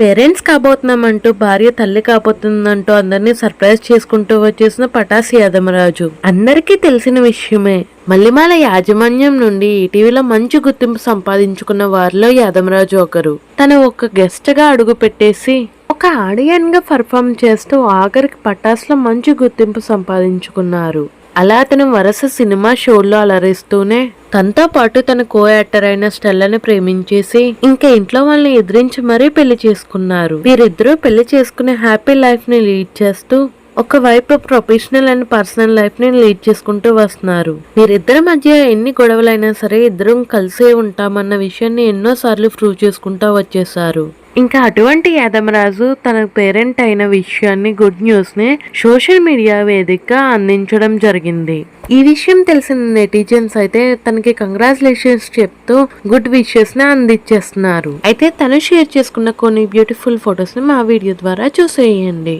Parents కాబోతున్నామంటూ భార్య తల్లి కాబోతుందంటూ అందరినీ సర్ప్రైజ్ చేసుకుంటూ వచ్చేసిన పటాస్ యాదమరాజు అందరికీ తెలిసిన విషయమే మల్లిమాల యాజమాన్యం నుండి ఈటీవీలో మంచి గుర్తింపు సంపాదించుకున్న వారిలో యాదమరాజు ఒకరు. తను ఒక గెస్ట్గా అడుగు పెట్టేసి ఒక ఆడియన్గా పర్ఫామ్ చేస్తూ ఆఖరికి పటాసులో మంచి గుర్తింపు సంపాదించుకున్నారు. అలా అతను వరుస సినిమా షోల్లో అలరిస్తూనే తనతో పాటు తన కో యాక్టర్ అయిన స్టెల్లని ప్రేమించేసి ఇంకా ఇంట్లో వాళ్ళని ఎదిరించి మరీ పెళ్ళి చేసుకున్నారు. వీరిద్దరూ పెళ్ళి చేసుకునే హ్యాపీ లైఫ్ని లీడ్ చేస్తూ ఒకవైపు ప్రొఫెషనల్ అండ్ పర్సనల్ లైఫ్ని లీడ్ చేసుకుంటూ వస్తున్నారు. వీరిద్దరి మధ్య ఎన్ని గొడవలైనా సరే ఇద్దరం కలిసే ఉంటామన్న విషయాన్ని ఎన్నోసార్లు ప్రూవ్ చేసుకుంటూ వచ్చేసారు ఇంకా అటువంటి యాదమరాజు తన పేరెంట్ అయిన విషయాన్ని గుడ్ న్యూస్ని సోషల్ మీడియా వేదికగా అందించడం జరిగింది. ఈ విషయం తెలిసిన నెటిజన్స్ అయితే తనకి కంగ్రాచులేషన్స్ చెప్తూ గుడ్ విషెస్ని అందించేస్తున్నారు అయితే తను షేర్ చేసుకున్న కొన్ని బ్యూటిఫుల్ ఫొటోస్ని మా వీడియో ద్వారా చూసేయండి.